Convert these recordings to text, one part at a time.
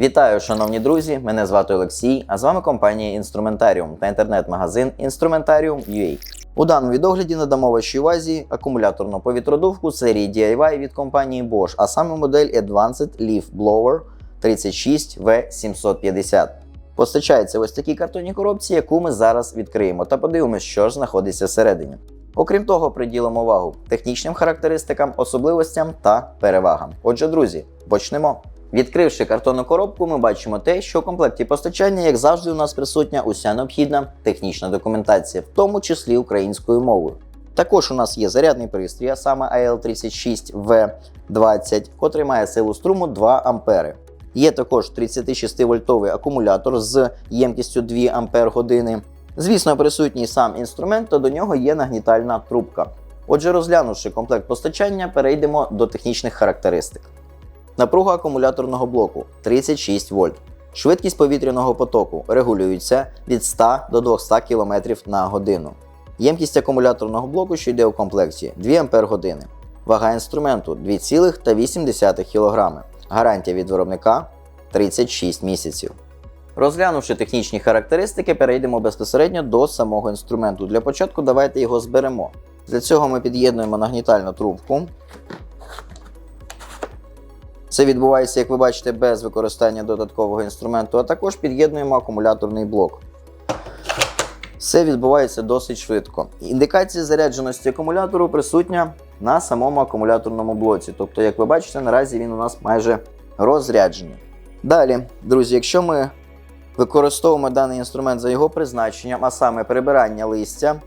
Вітаю, шановні друзі! Мене звати Олексій, а з вами компанія Інструментаріум та інтернет-магазин Instrumentarium.ua. У даному відогляді надамо вашій увазі акумуляторну повітродувку серії DIY від компанії Bosch, а саме модель Advanced Leaf Blower 36V750. Постачається ось такій картонній коробці, яку ми зараз відкриємо та подивимося, що ж знаходиться всередині. Окрім того, приділимо увагу технічним характеристикам, особливостям та перевагам. Отже, друзі, почнемо. Відкривши картонну коробку, ми бачимо те, що у комплекті постачання, як завжди, у нас присутня уся необхідна технічна документація, в тому числі українською мовою. Також у нас є зарядний пристрій, а саме AL36V20, котрий має силу струму 2 А. Є також 36-вольтовий акумулятор з ємкістю 2 Ампер години. Звісно, присутній сам інструмент, то до нього є нагнітальна трубка. Отже, розглянувши комплект постачання, перейдемо до технічних характеристик. Напруга акумуляторного блоку 36 вольт. Швидкість повітряного потоку регулюється від 100 до 200 км на годину. Ємкість акумуляторного блоку, що йде у комплекті 2 Ампер години. Вага інструменту 2,8 кг. Гарантія від виробника 36 місяців. Розглянувши технічні характеристики, перейдемо безпосередньо до самого інструменту. Для початку давайте його зберемо. Для цього ми під'єднуємо нагнітальну трубку. Це відбувається, як ви бачите, без використання додаткового інструменту, а також під'єднуємо акумуляторний блок. Все відбувається досить швидко. Індикація зарядженості акумулятору присутня на самому акумуляторному блоці. Тобто, як ви бачите, наразі він у нас майже розряджений. Далі, друзі, якщо ми використовуємо даний інструмент за його призначенням, а саме прибирання листя,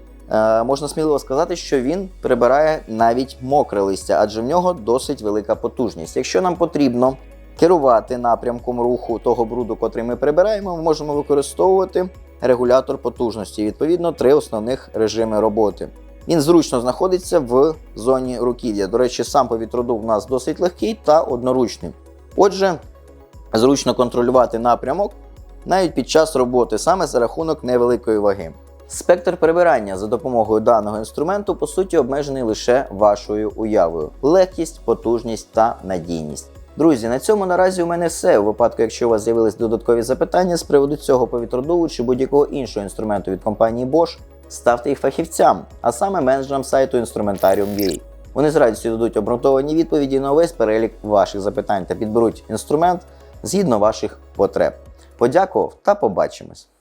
можна сміливо сказати, що він прибирає навіть мокре листя, адже в нього досить велика потужність. Якщо нам потрібно керувати напрямком руху того бруду, котрий ми прибираємо, ми можемо використовувати регулятор потужності. Відповідно, три основних режими роботи. Він зручно знаходиться в зоні руків'я. До речі, сам повітродув у нас досить легкий та одноручний. Отже, зручно контролювати напрямок навіть під час роботи, саме за рахунок невеликої ваги. Спектр прибирання за допомогою даного інструменту по суті обмежений лише вашою уявою: легкість, потужність та надійність. Друзі, на цьому наразі у мене все. У випадку, якщо у вас з'явились додаткові запитання з приводу цього повітродуву чи будь-якого іншого інструменту від компанії Bosch, ставте їх фахівцям, а саме менеджерам сайту Instrumentarium.ua. Вони з радістю дадуть обґрунтовані відповіді на увесь перелік ваших запитань та підберуть інструмент згідно ваших потреб. Подякував та побачимось!